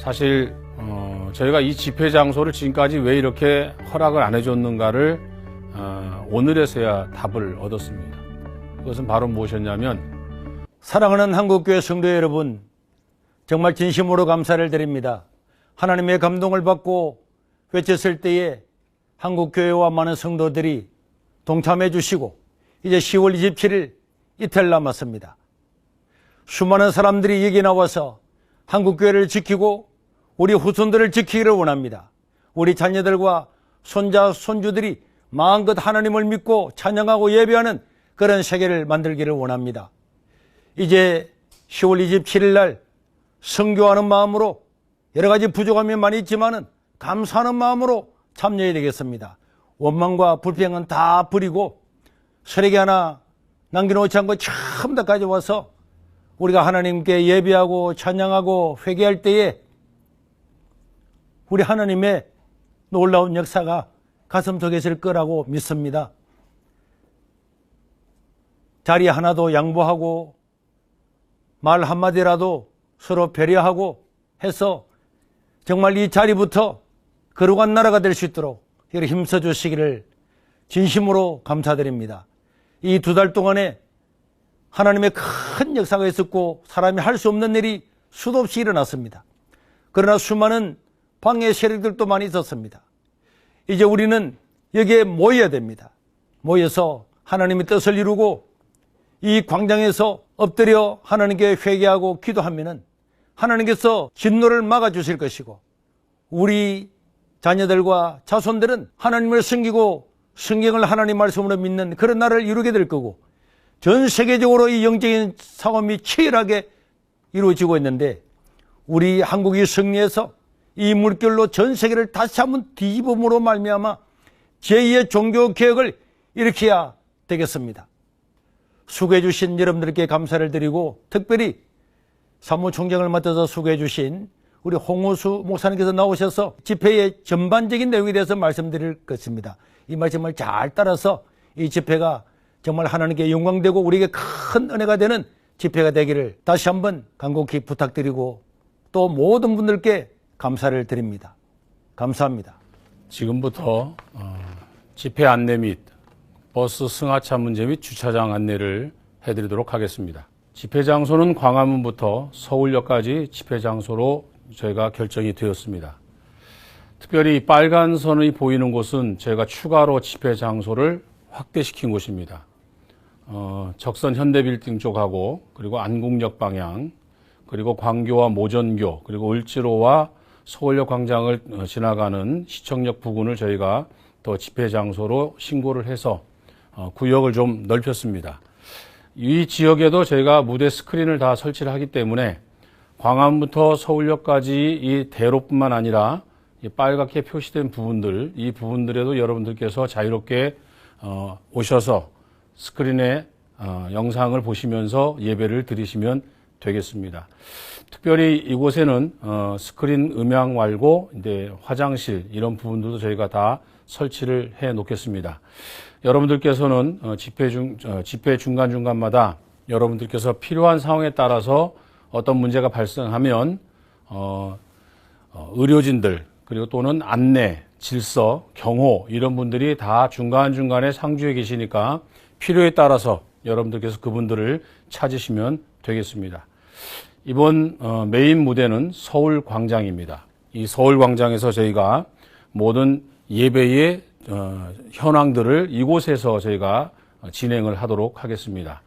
사실 어, 저희가 이 집회 장소를 지금까지 왜 이렇게 허락을 안 해줬는가를 어, 오늘에서야 답을 얻었습니다. 그것은 바로 무엇이었냐면 사랑하는 한국교회 성도 여러분, 정말 진심으로 감사를 드립니다. 하나님의 감동을 받고 외쳤을 때에 한국교회와 많은 성도들이 동참해 주시고 이제 10월 27일 이틀 남았습니다. 수많은 사람들이 여기 나와서 한국교회를 지키고 우리 후손들을 지키기를 원합니다. 우리 자녀들과 손자, 손주들이 마음껏 하나님을 믿고 찬양하고 예배하는 그런 세계를 만들기를 원합니다. 이제 10월 27일 날 성교하는 마음으로 여러 가지 부족함이 많이 있지만은 감사하는 마음으로 참여해야 되겠습니다. 원망과 불평은 다 버리고 쓰레기 하나 남겨놓지 않고 처음 다 가져와서 우리가 하나님께 예배하고 찬양하고 회개할 때에 우리 하나님의 놀라운 역사가 가슴 속에 있을 거라고 믿습니다. 자리 하나도 양보하고 말 한마디라도 서로 배려하고 해서 정말 이 자리부터 거룩한 나라가 될 수 있도록 힘써 주시기를 진심으로 감사드립니다. 이 두 달 동안에 하나님의 큰 역사가 있었고 사람이 할 수 없는 일이 수도 없이 일어났습니다. 그러나 수많은 방해 세력들도 많이 있었습니다. 이제 우리는 여기에 모여야 됩니다. 모여서 하나님의 뜻을 이루고 이 광장에서 엎드려 하나님께 회개하고 기도하면은 하나님께서 진노를 막아 주실 것이고 우리 자녀들과 자손들은 하나님을 섬기고 성경을 하나님 말씀으로 믿는 그런 나라를 이루게 될 거고 전 세계적으로 이 영적인 상업이 치열하게 이루어지고 있는데 우리 한국이 승리해서 이 물결로 전 세계를 다시 한번 뒤집음으로 말미암아 제2의 종교 개혁을 일으켜야 되겠습니다. 수고해 주신 여러분들께 감사를 드리고 특별히 사무총장을 맡아서 수고해 주신 우리 홍호수 목사님께서 나오셔서 집회의 전반적인 내용에 대해서 말씀드릴 것입니다. 이 말씀을 잘 따라서 이 집회가 정말 하나님께 영광되고 우리에게 큰 은혜가 되는 집회가 되기를 다시 한번 간곡히 부탁드리고 또 모든 분들께 감사를 드립니다. 감사합니다. 지금부터 어, 집회 안내 및 버스 승하차 문제 및 주차장 안내를 해드리도록 하겠습니다. 집회 장소는 광화문부터 서울역까지 집회 장소로 저희가 결정이 되었습니다. 특별히 빨간 선이 보이는 곳은 저희가 추가로 집회 장소를 확대시킨 곳입니다. 어, 적선 현대빌딩 쪽하고 그리고 안국역 방향 그리고 광교와 모전교 그리고 을지로와 서울역 광장을 어, 지나가는 시청역 부근을 저희가 더 집회 장소로 신고를 해서 어, 구역을 좀 넓혔습니다. 이 지역에도 저희가 무대 스크린을 다 설치를 하기 때문에 광화문부터 서울역까지 이 대로뿐만 아니라 이 빨갛게 표시된 부분들, 이 부분들에도 여러분들께서 자유롭게 어, 오셔서 스크린에 어, 영상을 보시면서 예배를 드리시면 되겠습니다. 특별히 이곳에는 어, 스크린 음향 말고 이제 화장실 이런 부분들도 저희가 다 설치를 해 놓겠습니다. 여러분들께서는 어, 집회 중 어, 집회 중간 중간마다 여러분들께서 필요한 상황에 따라서 어떤 문제가 발생하면 어, 어, 의료진들 그리고 또는 안내, 질서, 경호 이런 분들이 다 중간 중간에 상주에 계시니까 필요에 따라서 여러분들께서 그분들을 찾으시면 되겠습니다. 이번 어, 메인 무대는 서울 광장입니다. 이 서울 광장에서 저희가 모든 예배의 어, 현황들을 이곳에서 저희가 진행을 하도록 하겠습니다.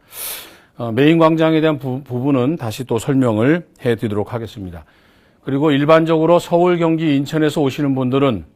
어, 메인 광장에 대한 부, 부분은 다시 또 설명을 해 드리도록 하겠습니다. 그리고 일반적으로 서울, 경기, 인천에서 오시는 분들은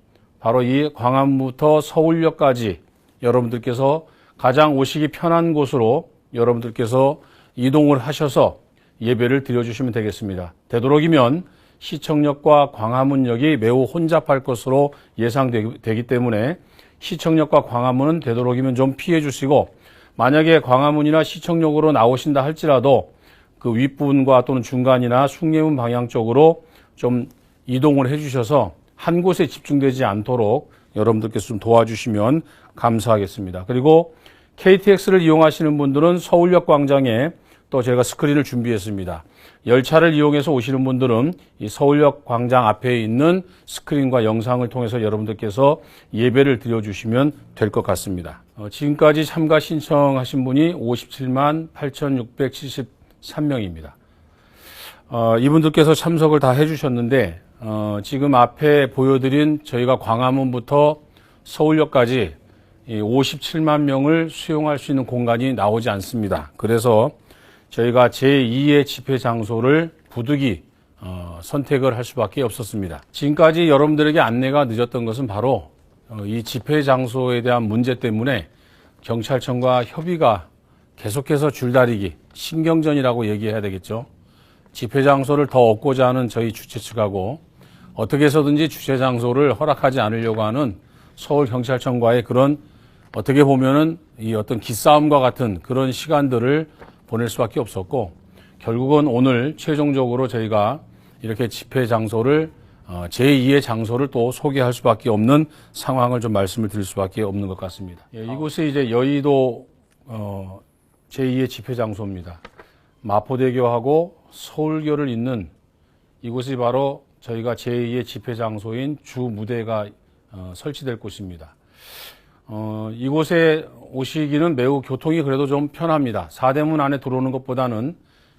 바로 이 광화문부터 서울역까지 여러분들께서 가장 오시기 편한 곳으로 여러분들께서 이동을 하셔서 예배를 드려주시면 되겠습니다. 되도록이면 시청역과 광화문역이 매우 혼잡할 것으로 예상되기 때문에 시청역과 광화문은 되도록이면 좀 피해 주시고 만약에 광화문이나 시청역으로 나오신다 할지라도 그 윗부분과 또는 중간이나 숭례문 방향 쪽으로 좀 이동을 해 주셔서 한 곳에 집중되지 않도록 여러분들께서 좀 도와주시면 감사하겠습니다. 그리고 KTX를 이용하시는 분들은 서울역 광장에 또 저희가 스크린을 준비했습니다. 열차를 이용해서 오시는 분들은 이 서울역 광장 앞에 있는 스크린과 영상을 통해서 여러분들께서 예배를 드려주시면 될 것 같습니다. 어, 지금까지 참가 신청하신 분이 57만 8,673명입니다. 어, 이분들께서 참석을 다 해주셨는데 어, 지금 앞에 보여드린 저희가 광화문부터 서울역까지 이 57만 명을 수용할 수 있는 공간이 나오지 않습니다. 그래서 저희가 제2의 집회 장소를 부득이 어, 선택을 할 수밖에 없었습니다. 지금까지 여러분들에게 안내가 늦었던 것은 바로 어, 이 집회 장소에 대한 문제 때문에 경찰청과 협의가 계속해서 줄다리기, 신경전이라고 얘기해야 되겠죠. 집회 장소를 더 얻고자 하는 저희 주최 측하고 어떻게 해서든지 주최 장소를 허락하지 않으려고 하는 서울경찰청과의 그런 어떻게 보면은 이 어떤 기싸움과 같은 그런 시간들을 보낼 수밖에 없었고 결국은 오늘 최종적으로 저희가 이렇게 집회 장소를 어, 제2의 장소를 또 소개할 수밖에 없는 상황을 좀 말씀을 드릴 수밖에 없는 것 같습니다. 예, 이곳이 이제 여의도 어, 제2의 집회 장소입니다. 마포대교하고 서울교를 잇는 이곳이 바로 저희가 제2의 집회 장소인 주 무대가 어, 설치될 곳입니다. 어, 이곳에 오시기는 매우 교통이 그래도 좀 편합니다. 사대문 안에 들어오는 것보다는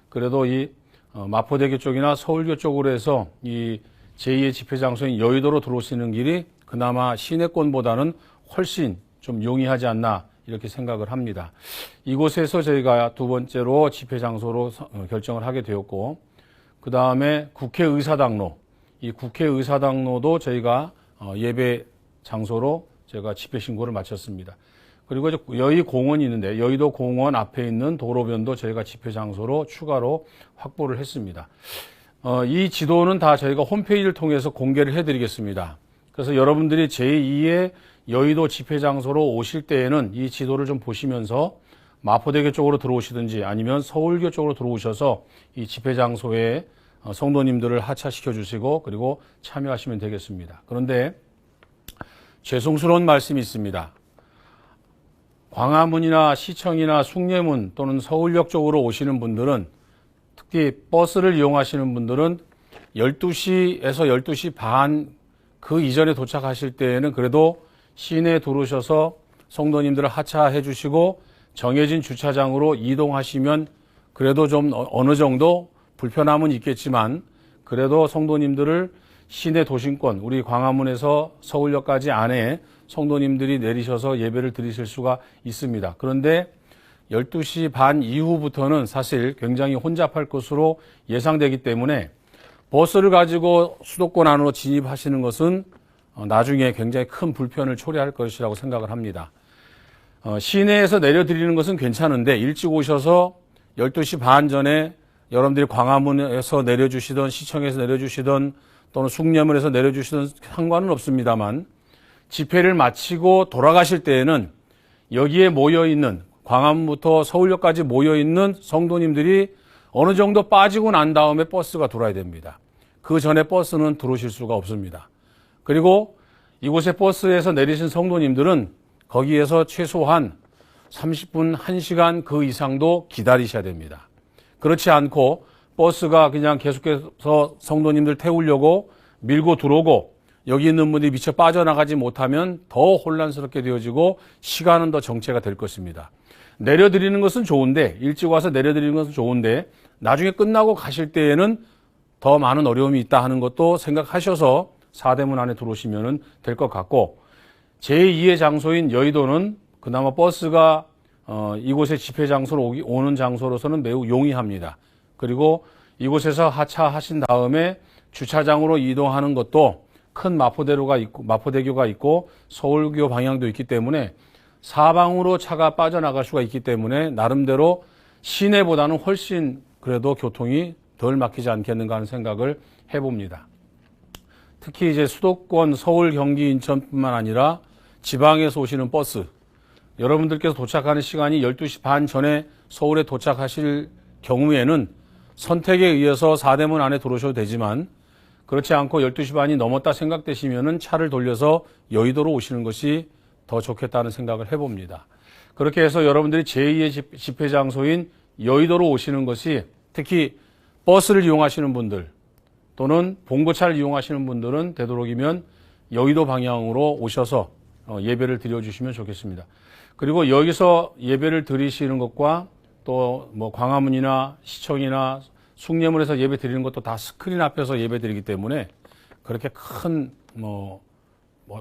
그래도 이 어, 마포대교 쪽이나 서울교 쪽으로 해서 이 제2의 집회 장소인 여의도로 들어오시는 길이 그나마 시내권보다는 훨씬 좀 용이하지 않나 이렇게 생각을 합니다. 이곳에서 저희가 두 번째로 집회 장소로 서- 어, 결정을 하게 되었고 그 다음에 국회의사당로 이 국회의사당로도 저희가 어, 예배 장소로 제가 집회 신고를 마쳤습니다. 그리고 여의 공원이 있는데 여의도 공원 앞에 있는 도로변도 저희가 집회 장소로 추가로 확보를 했습니다. 어, 이 지도는 다 저희가 홈페이지를 통해서 공개를 해드리겠습니다. 그래서 여러분들이 제2의 여의도 집회 장소로 오실 때에는 이 지도를 좀 보시면서 마포대교 쪽으로 들어오시든지 아니면 서울교 쪽으로 들어오셔서 이 집회 장소에 어, 성도님들을 하차시켜 주시고 그리고 참여하시면 되겠습니다. 그런데 죄송스러운 말씀이 있습니다. 광화문이나 시청이나 숭례문 또는 서울역 쪽으로 오시는 분들은 특히 버스를 이용하시는 분들은 12시에서 12시 반 그 이전에 도착하실 때에는 그래도 시내에 들어오셔서 성도님들을 하차해 주시고 정해진 주차장으로 이동하시면 그래도 좀 어- 어느 정도 불편함은 있겠지만 그래도 성도님들을 시내 도심권 우리 광화문에서 서울역까지 안에 성도님들이 내리셔서 예배를 드리실 수가 있습니다. 그런데 12시 반 이후부터는 사실 굉장히 혼잡할 것으로 예상되기 때문에 버스를 가지고 수도권 안으로 진입하시는 것은 어, 나중에 굉장히 큰 불편을 초래할 것이라고 생각을 합니다. 어, 시내에서 내려드리는 것은 괜찮은데 일찍 오셔서 12시 반 전에 여러분들이 광화문에서 내려주시던 시청에서 내려주시던 또는 숭례문에서 내려주시던 상관은 없습니다만 집회를 마치고 돌아가실 때에는 여기에 모여 있는 광화문부터 서울역까지 모여 있는 성도님들이 어느 정도 빠지고 난 다음에 버스가 돌아야 됩니다. 그 전에 버스는 들어오실 수가 없습니다. 그리고 이곳에 버스에서 내리신 성도님들은 거기에서 최소한 30분, 1시간 그 이상도 기다리셔야 됩니다. 그렇지 않고 버스가 그냥 계속해서 성도님들 태우려고 밀고 들어오고 여기 있는 분들이 미처 빠져나가지 못하면 더 혼란스럽게 되어지고 시간은 더 정체가 될 것입니다. 내려드리는 것은 좋은데 일찍 와서 내려드리는 것은 좋은데 나중에 끝나고 가실 때에는 더 많은 어려움이 있다 하는 것도 생각하셔서 사대문 안에 들어오시면 될 것 같고 제2의 장소인 여의도는 그나마 버스가 어, 이곳에 집회 장소로 오는 장소로서는 매우 용이합니다. 그리고 이곳에서 하차하신 다음에 주차장으로 이동하는 것도 큰 마포대로가 있고 마포대교가 있고 서울교 방향도 있기 때문에 사방으로 차가 빠져나갈 수가 있기 때문에 나름대로 시내보다는 훨씬 그래도 교통이 덜 막히지 않겠는가 하는 생각을 해봅니다. 특히 이제 수도권 서울, 경기, 인천뿐만 아니라 지방에서 오시는 버스 여러분들께서 도착하는 시간이 12시 반 전에 서울에 도착하실 경우에는 선택에 의해서 사대문 안에 들어오셔도 되지만 그렇지 않고 12시 반이 넘었다 생각되시면은 차를 돌려서 여의도로 오시는 것이 더 좋겠다는 생각을 해봅니다. 그렇게 해서 여러분들이 제2의 집- 집회 장소인 여의도로 오시는 것이 특히 버스를 이용하시는 분들 또는 봉고차를 이용하시는 분들은 되도록이면 여의도 방향으로 오셔서 어, 예배를 드려주시면 좋겠습니다. 그리고 여기서 예배를 드리시는 것과 또 뭐 광화문이나 시청이나 숭례문에서 예배 드리는 것도 다 스크린 앞에서 예배 드리기 때문에 그렇게 큰 뭐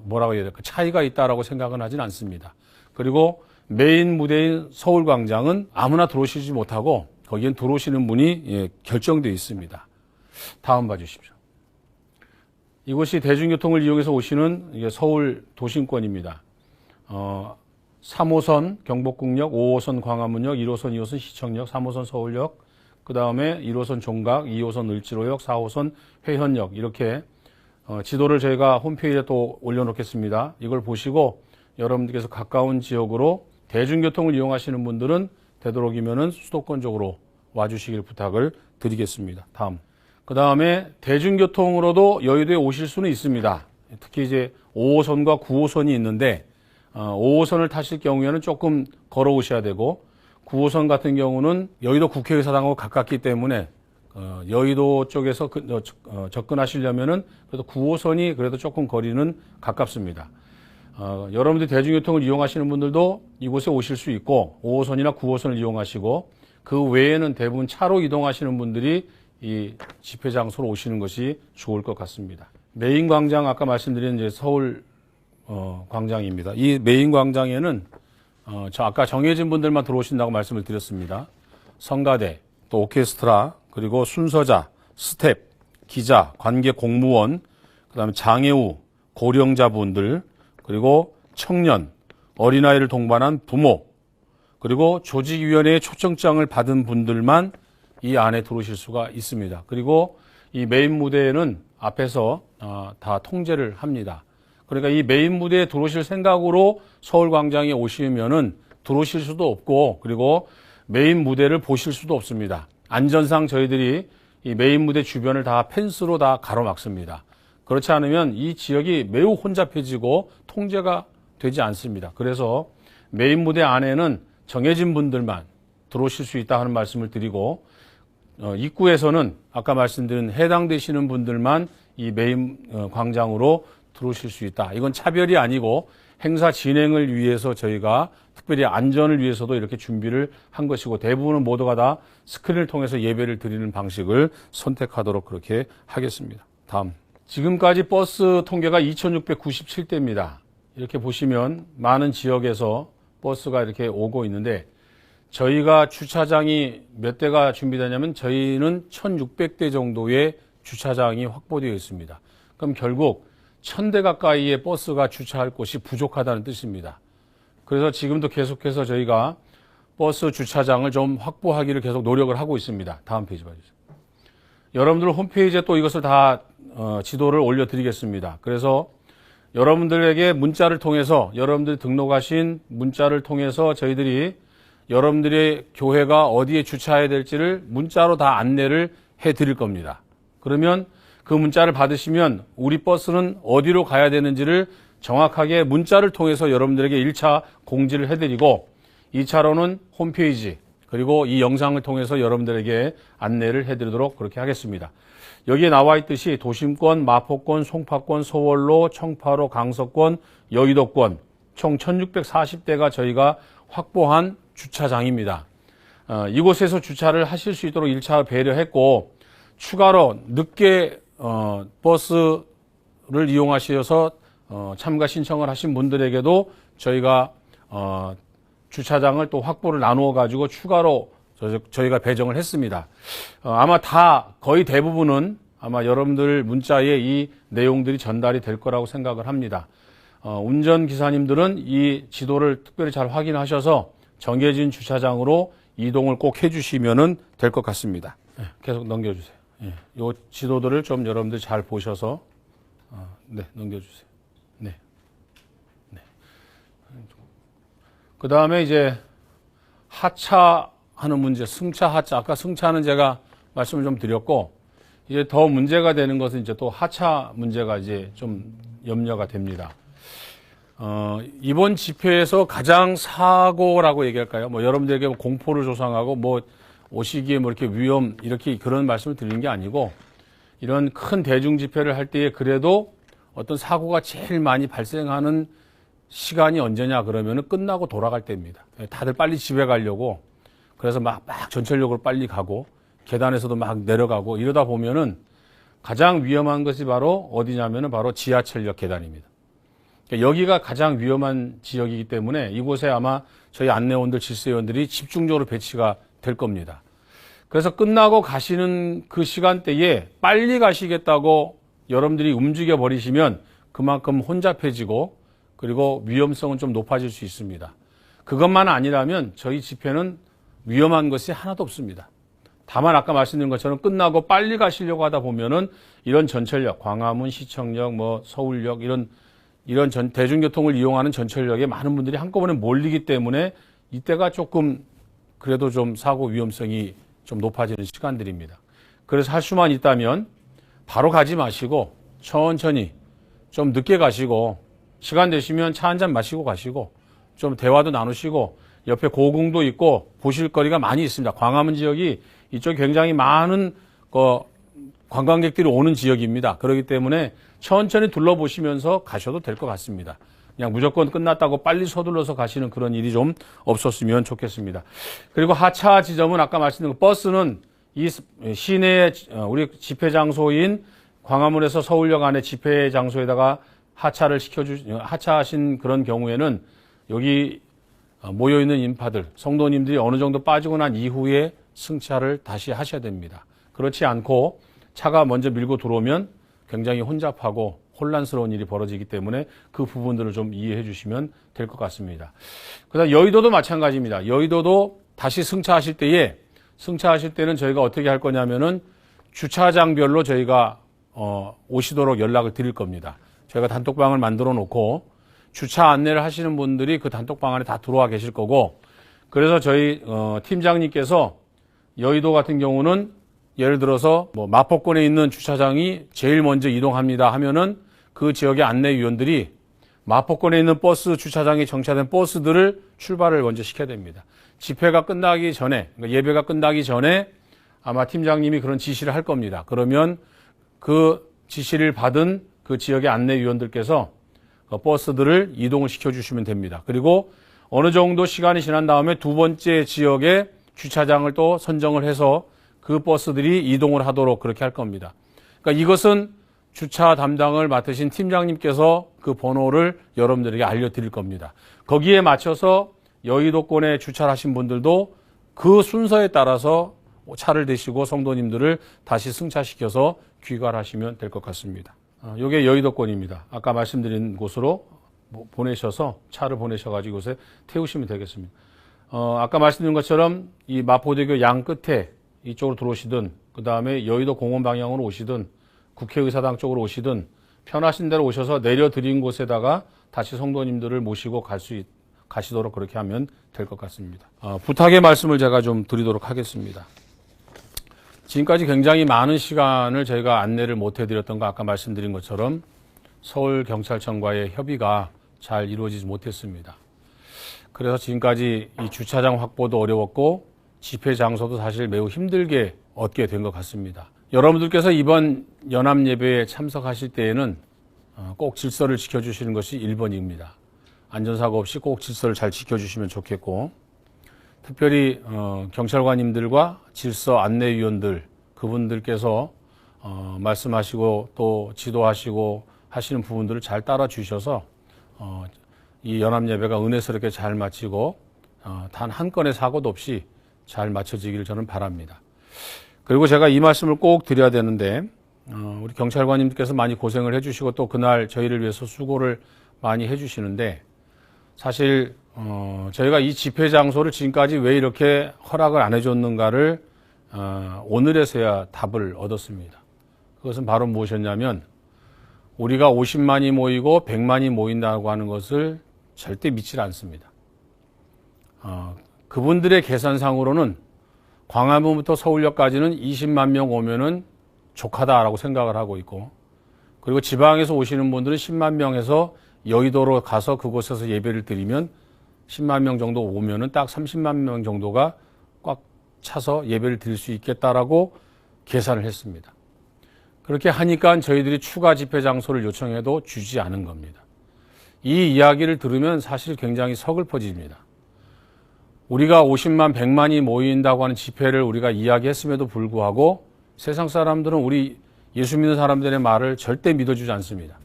뭐라고 해야 될까 차이가 있다라고 생각은 하진 않습니다. 그리고 메인 무대인 서울광장은 아무나 들어오시지 못하고 거기엔 들어오시는 분이 예, 결정되어 있습니다. 다음 봐주십시오. 이곳이 대중교통을 이용해서 오시는 서울 도심권입니다. 어, 3호선 경복궁역, 5호선 광화문역, 1호선, 2호선 시청역, 3호선 서울역, 그 다음에 1호선 종각, 2호선 을지로역, 4호선 회현역 이렇게 어, 지도를 저희가 홈페이지에 또 올려놓겠습니다. 이걸 보시고 여러분들께서 가까운 지역으로 대중교통을 이용하시는 분들은 되도록이면은 수도권 쪽으로 와주시길 부탁을 드리겠습니다. 다음. 그 다음에 대중교통으로도 여의도에 오실 수는 있습니다. 특히 이제 5호선과 9호선이 있는데 어, 5호선을 타실 경우에는 조금 걸어오셔야 되고 9호선 같은 경우는 여의도 국회의사당하고 가깝기 때문에 어, 여의도 쪽에서 그, 어, 어, 접근하시려면은 그래도 9호선이 그래도 조금 거리는 가깝습니다. 어, 여러분들 대중교통을 이용하시는 분들도 이곳에 오실 수 있고 5호선이나 9호선을 이용하시고 그 외에는 대부분 차로 이동하시는 분들이 이 집회 장소로 오시는 것이 좋을 것 같습니다. 메인 광장 아까 말씀드린 이제 서울 어, 광장입니다. 이 메인 광장에는 어, 저 아까 정해진 분들만 들어오신다고 말씀을 드렸습니다. 성가대, 또 오케스트라, 그리고 순서자, 스텝, 기자, 관계 공무원, 그다음에 장애우, 고령자분들, 그리고 청년, 어린아이를 동반한 부모, 그리고 조직위원회의 초청장을 받은 분들만 이 안에 들어오실 수가 있습니다. 그리고 이 메인 무대에는 앞에서 어, 다 통제를 합니다. 그러니까 이 메인 무대에 들어오실 생각으로 서울광장에 오시면은 들어오실 수도 없고 그리고 메인 무대를 보실 수도 없습니다. 안전상 저희들이 이 메인 무대 주변을 다 펜스로 다 가로막습니다. 그렇지 않으면 이 지역이 매우 혼잡해지고 통제가 되지 않습니다. 그래서 메인 무대 안에는 정해진 분들만 들어오실 수 있다 하는 말씀을 드리고 어, 입구에서는 아까 말씀드린 해당되시는 분들만 이 메인 어, 광장으로 들어오실 수 있다. 이건 차별이 아니고 행사 진행을 위해서 저희가 특별히 안전을 위해서도 이렇게 준비를 한 것이고 대부분은 모두가 다 스크린을 통해서 예배를 드리는 방식을 선택하도록 그렇게 하겠습니다. 다음. 지금까지 버스 통계가 2,697대입니다. 이렇게 보시면 많은 지역에서 버스가 이렇게 오고 있는데 저희가 주차장이 몇 대가 준비되냐면 저희는 1,600대 정도의 주차장이 확보되어 있습니다. 그럼 결국 1000대 가까이의 버스가 주차할 곳이 부족하다는 뜻입니다. 그래서 지금도 계속해서 저희가 버스 주차장을 좀 확보하기를 계속 노력을 하고 있습니다. 다음 페이지 봐주세요. 여러분들 홈페이지에 또 이것을 다 어, 지도를 올려드리겠습니다. 그래서 여러분들에게 문자를 통해서 여러분들 등록하신 문자를 통해서 저희들이 여러분들의 교회가 어디에 주차해야 될지를 문자로 다 안내를 해 드릴 겁니다. 그러면 그 문자를 받으시면 우리 버스는 어디로 가야 되는지를 정확하게 문자를 통해서 여러분들에게 1차 공지를 해드리고 2차로는 홈페이지 그리고 이 영상을 통해서 여러분들에게 안내를 해드리도록 그렇게 하겠습니다. 여기에 나와 있듯이 도심권, 마포권, 송파권, 서월로, 청파로, 강서권, 여의도권 총 1640대가 저희가 확보한 주차장입니다. 어, 이곳에서 주차를 하실 수 있도록 1차 배려했고 추가로 늦게 어, 버스를 이용하셔서 어, 참가 신청을 하신 분들에게도 저희가 어, 주차장을 또 확보를 나누어 가지고 추가로 저, 저희가 배정을 했습니다. 어, 아마 다 거의 대부분은 아마 여러분들 문자에 이 내용들이 전달이 될 거라고 생각을 합니다. 어, 운전 기사님들은 이 지도를 특별히 잘 확인하셔서 정해진 주차장으로 이동을 꼭 해주시면은 될것 같습니다. 네, 계속 넘겨주세요. 예, 요 지도들을 좀 여러분들 잘 보셔서 어, 네 넘겨주세요. 네, 네. 그 다음에 이제 하차하는 문제, 승차 하차. 아까 승차는 제가 말씀을 좀 드렸고 이제 더 문제가 되는 것은 이제 또 하차 문제가 이제 좀 염려가 됩니다. 어, 이번 집회에서 가장 사고라고 얘기할까요? 뭐 여러분들에게 공포를 조성하고 뭐 오시기에 뭐 이렇게 위험 이렇게 그런 말씀을 드리는 게 아니고 이런 큰 대중 집회를 할 때에 그래도 어떤 사고가 제일 많이 발생하는 시간이 언제냐 그러면은 끝나고 돌아갈 때입니다. 예, 다들 빨리 집에 가려고 그래서 막, 막 전철역으로 빨리 가고 계단에서도 막 내려가고 이러다 보면은 가장 위험한 것이 바로 어디냐면은 바로 지하철역 계단입니다. 그러니까 여기가 가장 위험한 지역이기 때문에 이곳에 아마 저희 안내원들, 질서위원들이 집중적으로 배치가 될 겁니다. 그래서 끝나고 가시는 그 시간대에 빨리 가시겠다고 여러분들이 움직여 버리시면 그만큼 혼잡해지고 그리고 위험성은 좀 높아질 수 있습니다. 그것만 아니라면 저희 집회는 위험한 것이 하나도 없습니다. 다만 아까 말씀드린 것처럼 끝나고 빨리 가시려고 하다 보면은 이런 전철역, 광화문, 시청역, 뭐 서울역 이런 이런 전, 대중교통을 이용하는 전철역에 많은 분들이 한꺼번에 몰리기 때문에 이때가 조금 그래도 좀 사고 위험성이 좀 높아지는 시간들입니다. 그래서 할 수만 있다면 바로 가지 마시고 천천히 좀 늦게 가시고 시간 되시면 차 한 잔 마시고 가시고 좀 대화도 나누시고 옆에 고궁도 있고 보실 거리가 많이 있습니다. 광화문 지역이 이쪽 굉장히 많은 그 관광객들이 오는 지역입니다. 그렇기 때문에 천천히 둘러보시면서 가셔도 될 것 같습니다. 그냥 무조건 끝났다고 빨리 서둘러서 가시는 그런 일이 좀 없었으면 좋겠습니다. 그리고 하차 지점은 아까 말씀드린 그 버스는 이 시내 우리 집회 장소인 광화문에서 서울역 안에 집회 장소에다가 하차를 시켜주 하차하신 그런 경우에는 여기 모여 있는 인파들 성도님들이 어느 정도 빠지고 난 이후에 승차를 다시 하셔야 됩니다. 그렇지 않고 차가 먼저 밀고 들어오면 굉장히 혼잡하고 혼란스러운 일이 벌어지기 때문에 그 부분들을 좀 이해해 주시면 될 것 같습니다. 그다음 여의도도 마찬가지입니다. 여의도도 다시 승차하실 때에 승차하실 때는 저희가 어떻게 할 거냐면은 주차장별로 저희가 어, 오시도록 연락을 드릴 겁니다. 저희가 단톡방을 만들어 놓고 주차 안내를 하시는 분들이 그 단톡방 안에 다 들어와 계실 거고 그래서 저희 어, 팀장님께서 여의도 같은 경우는 예를 들어서 뭐 마포권에 있는 주차장이 제일 먼저 이동합니다 하면은 그 지역의 안내위원들이 마포권에 있는 버스 주차장에 정차된 버스들을 출발을 먼저 시켜야 됩니다. 집회가 끝나기 전에 그러니까 예배가 끝나기 전에 아마 팀장님이 그런 지시를 할 겁니다. 그러면 그 지시를 받은 그 지역의 안내위원들께서 그 버스들을 이동을 시켜주시면 됩니다. 그리고 어느 정도 시간이 지난 다음에 두 번째 지역에 주차장을 또 선정을 해서 그 버스들이 이동을 하도록 그렇게 할 겁니다. 그러니까 이것은 주차 담당을 맡으신 팀장님께서 그 번호를 여러분들에게 알려드릴 겁니다. 거기에 맞춰서 여의도권에 주차를 하신 분들도 그 순서에 따라서 차를 대시고 성도님들을 다시 승차시켜서 귀가하시면 될 것 같습니다. 어, 이게 여의도권입니다. 아까 말씀드린 곳으로 뭐 보내셔서 차를 보내셔가지고 이곳에 태우시면 되겠습니다. 어, 아까 말씀드린 것처럼 이 마포대교 양 끝에 이쪽으로 들어오시든 그 다음에 여의도 공원 방향으로 오시든 국회의사당 쪽으로 오시든 편하신 대로 오셔서 내려드린 곳에다가 다시 성도님들을 모시고 갈 수 가시도록 그렇게 하면 될 것 같습니다. 어, 부탁의 말씀을 제가 좀 드리도록 하겠습니다. 지금까지 굉장히 많은 시간을 저희가 안내를 못 해드렸던 거 아까 말씀드린 것처럼 서울 경찰청과의 협의가 잘 이루어지지 못했습니다. 그래서 지금까지 이 주차장 확보도 어려웠고 집회 장소도 사실 매우 힘들게 얻게 된 것 같습니다. 여러분들께서 이번 연합 예배에 참석하실 때에는 어, 꼭 질서를 지켜주시는 것이 1번입니다. 안전사고 없이 꼭 질서를 잘 지켜주시면 좋겠고 특별히 어, 경찰관님들과 질서 안내위원들 그분들께서 어, 말씀하시고 또 지도하시고 하시는 부분들을 잘 따라 주셔서 어, 이 연합 예배가 은혜스럽게 잘 마치고 어, 단한 건의 사고도 없이 잘 마쳐지기를 저는 바랍니다. 그리고 제가 이 말씀을 꼭 드려야 되는데 어, 우리 경찰관님들께서 많이 고생을 해주시고 또 그날 저희를 위해서 수고를 많이 해주시는데 사실 어, 저희가 이 집회 장소를 지금까지 왜 이렇게 허락을 안 해줬는가를 어, 오늘에서야 답을 얻었습니다. 그것은 바로 무엇이었냐면 우리가 50만이 모이고 100만이 모인다고 하는 것을 절대 믿지 않습니다. 어, 그분들의 계산상으로는 광화문부터 서울역까지는 20만 명 오면은 족하다라고 생각을 하고 있고 그리고 지방에서 오시는 분들은 10만 명에서 여의도로 가서 그곳에서 예배를 드리면 10만 명 정도 오면은 딱 30만 명 정도가 꽉 차서 예배를 드릴 수 있겠다라고 계산을 했습니다. 그렇게 하니까 저희들이 추가 집회 장소를 요청해도 주지 않은 겁니다. 이 이야기를 들으면 사실 굉장히 서글퍼집니다. 우리가 50만, 100만이 모인다고 하는 집회를 우리가 이야기했음에도 불구하고 세상 사람들은 우리 예수 믿는 사람들의 말을 절대 믿어주지 않습니다.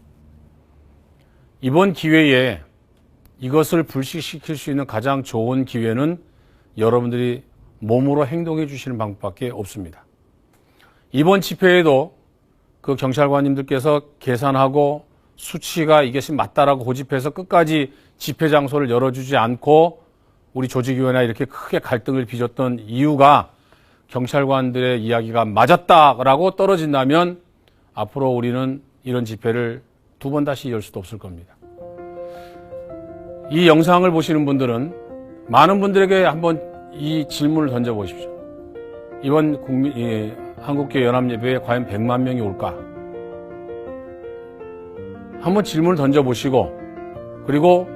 이번 기회에 이것을 불식시킬 수 있는 가장 좋은 기회는 여러분들이 몸으로 행동해 주시는 방법밖에 없습니다. 이번 집회에도 그 경찰관님들께서 계산하고 수치가 이것이 맞다라고 고집해서 끝까지 집회 장소를 열어주지 않고 우리 조직위원회 이렇게 크게 갈등을 빚었던 이유가 경찰관들의 이야기가 맞았다라고 떨어진다면 앞으로 우리는 이런 집회를 두 번 다시 열 수도 없을 겁니다. 이 영상을 보시는 분들은 많은 분들에게 한번 이 질문을 던져보십시오. 이번 국민, 이 한국교 연합예배에 과연 100만 명이 올까? 한번 질문을 던져보시고, 그리고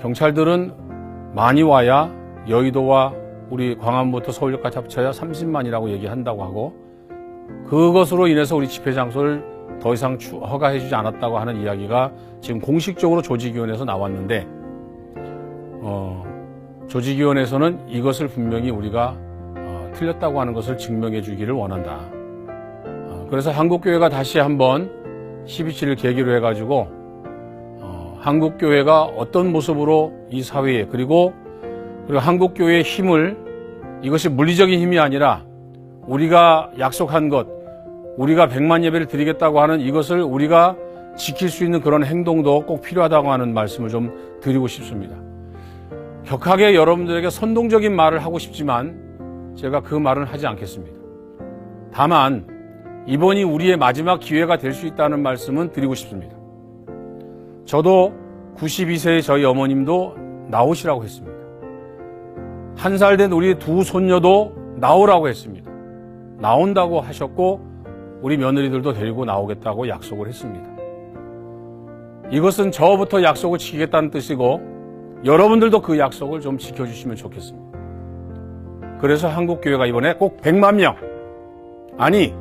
경찰들은 많이 와야 여의도와 우리 광화문부터 서울역까지 합쳐야 30만이라고 얘기한다고 하고, 그것으로 인해서 우리 집회 장소를 더 이상 추- 허가해주지 않았다고 하는 이야기가 지금 공식적으로 조직위원회에서 나왔는데, 어, 조직위원회에서는 이것을 분명히 우리가 어, 틀렸다고 하는 것을 증명해 주기를 원한다. 어, 그래서 한국교회가 다시 한번 12.7을 계기로 해가지고 어, 한국 교회가 어떤 모습으로 이 사회에 그리고 그리고 한국 교회의 힘을 이것이 물리적인 힘이 아니라 우리가 약속한 것 우리가 백만 예배를 드리겠다고 하는 이것을 우리가 지킬 수 있는 그런 행동도 꼭 필요하다고 하는 말씀을 좀 드리고 싶습니다. 격하게 여러분들에게 선동적인 말을 하고 싶지만 제가 그 말은 하지 않겠습니다. 다만 이번이 우리의 마지막 기회가 될 수 있다는 말씀은 드리고 싶습니다. 저도 92세의 저희 어머님도 나오시라고 했습니다. 한 살 된 우리 두 손녀도 나오라고 했습니다. 나온다고 하셨고 우리 며느리들도 데리고 나오겠다고 약속을 했습니다. 이것은 저부터 약속을 지키겠다는 뜻이고 여러분들도 그 약속을 좀 지켜주시면 좋겠습니다. 그래서 한국교회가 이번에 꼭 100만 명, 아니,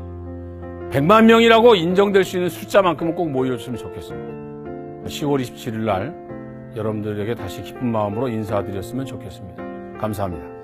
100만 명이라고 인정될 수 있는 숫자만큼은 꼭 모여줬으면 좋겠습니다. 10월 27일 날 여러분들에게 다시 기쁜 마음으로 인사드렸으면 좋겠습니다. 감사합니다.